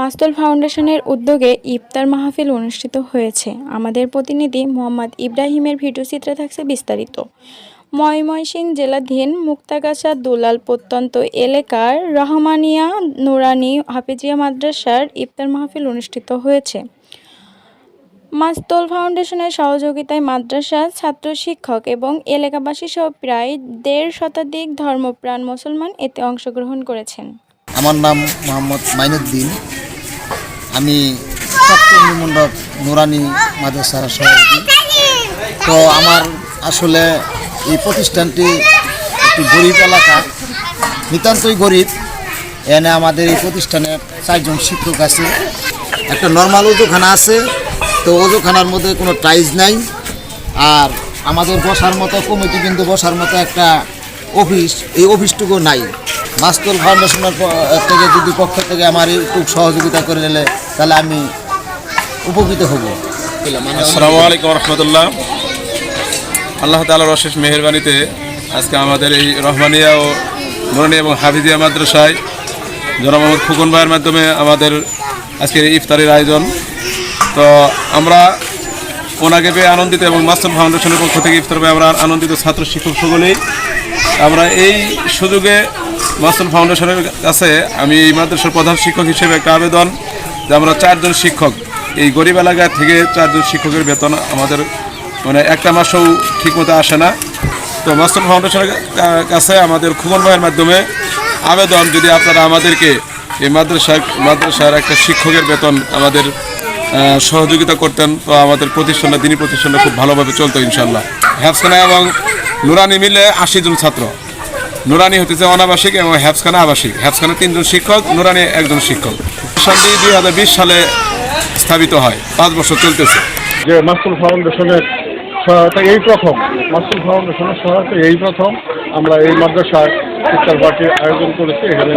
মাস্তুল ফাউন্ডেশনের উদ্যোগে ইফতার মাহফিল অনুষ্ঠিত হয়েছে। আমাদের প্রতিনিধি মোহাম্মদ ইব্রাহিমের ভিডিওচিত্রে থাকছে বিস্তারিত। ময়মনসিংহ জেলাধীন মুক্তাগাছা দুলাল প্রত্যন্ত এলাকার রহমানিয়া নুরানি হাফিজিয়া মাদ্রাসার ইফতার মাহফিল অনুষ্ঠিত হয়েছে। মাস্তল ফাউন্ডেশনের সহযোগিতায় মাদ্রাসা, ছাত্র শিক্ষক এবং এলাকাবাসী সহ প্রায় দেড় শতাধিক ধর্মপ্রাণ মুসলমান এতে অংশগ্রহণ করেছেন। আমার নাম মোহাম্মদ মাইনুদ্দিন। আমি সপ্তম মণ্ডপ নুরানি মাদ্রাসার সভাপতি। তো আমার আসলে এই প্রতিষ্ঠানটি একটি গরিব এলাকা, নিতান্তই গরিব। এনে আমাদের এই প্রতিষ্ঠানের চারজন শিক্ষক আছে। একটা নর্মাল ওজোখানা আছে, তো ওজোখানার মধ্যে কোনো টাইজ নাই। আর আমাদের বসার মতো কমিটি কিন্তু বসার মতো একটা অফিস এই অফিসটুকু নাই। মাস্তুল ফাউন্ডেশনের থেকে যদি পক্ষ থেকে আমার একটু সহযোগিতা করে নিলে তাহলে আমি উপকৃত হব। আসসালামু আলাইকুম রহমতুল্লাহ আল্লাহ তালার অশেষ মেহরবানিতে আজকে আমাদের এই রহমানিয়া ও নুরানি এবং হাফিজিয়া মাদ্রাসায় জনাব মোহাম্মদ ফুকন ভাইয়ের মাধ্যমে আমাদের আজকের ইফতারের আয়োজন। তো আমরা ওনাকে পেয়ে আনন্দিত এবং মাস্টার ফাউন্ডেশনের পক্ষ থেকে ইফতার পেয়ে আমরা আনন্দিত ছাত্র শিক্ষক সকলেই। আমরা এই সুযোগে মাস্টার ফাউন্ডেশনের কাছে আমি এই মাদ্রাসার প্রধান শিক্ষক হিসেবে একটা আবেদন যে আমরা চারজন শিক্ষক, এই গরিব এলাকা থেকে চারজন শিক্ষকের বেতন আমাদের মানে একটা মাসও ঠিকমতো আসে না। তো মাস্টার ফাউন্ডেশনের কাছে আমাদের খুমন ভাইয়ের মাধ্যমে আবেদন যদি আপনারা আমাদেরকে এই মাদ্রাসা, মাদ্রাসার একটা শিক্ষকের বেতন আমাদের সহযোগিতা করতেন, তো আমাদের প্রতিষ্ঠানটা, দিনী প্রতিষ্ঠানটা খুব ভালোভাবে চলতো ইনশাল্লাহ হ্যাপসখানা এবং নুরানি মিলে আশি জন ছাত্র। নুরানি হতেছে অনাবাসিক এবং হ্যাপসখানা আবাসিক। হ্যাপসখানা তিনজন শিক্ষক, নুরানি একজন শিক্ষক। শান্তি দুই হাজার বিশ সালে স্থাপিত হয়। পাঁচ বছর চলতেছে। যে মাসুল ফাউন্ডেশনের সহায়তা এই প্রথম, মাসুল ফাউন্ডেশনের সহায়তা এই প্রথম আমরা এই মাদ্রাসায় শিক্ষার পার্টির আয়োজন করেছি। এখানে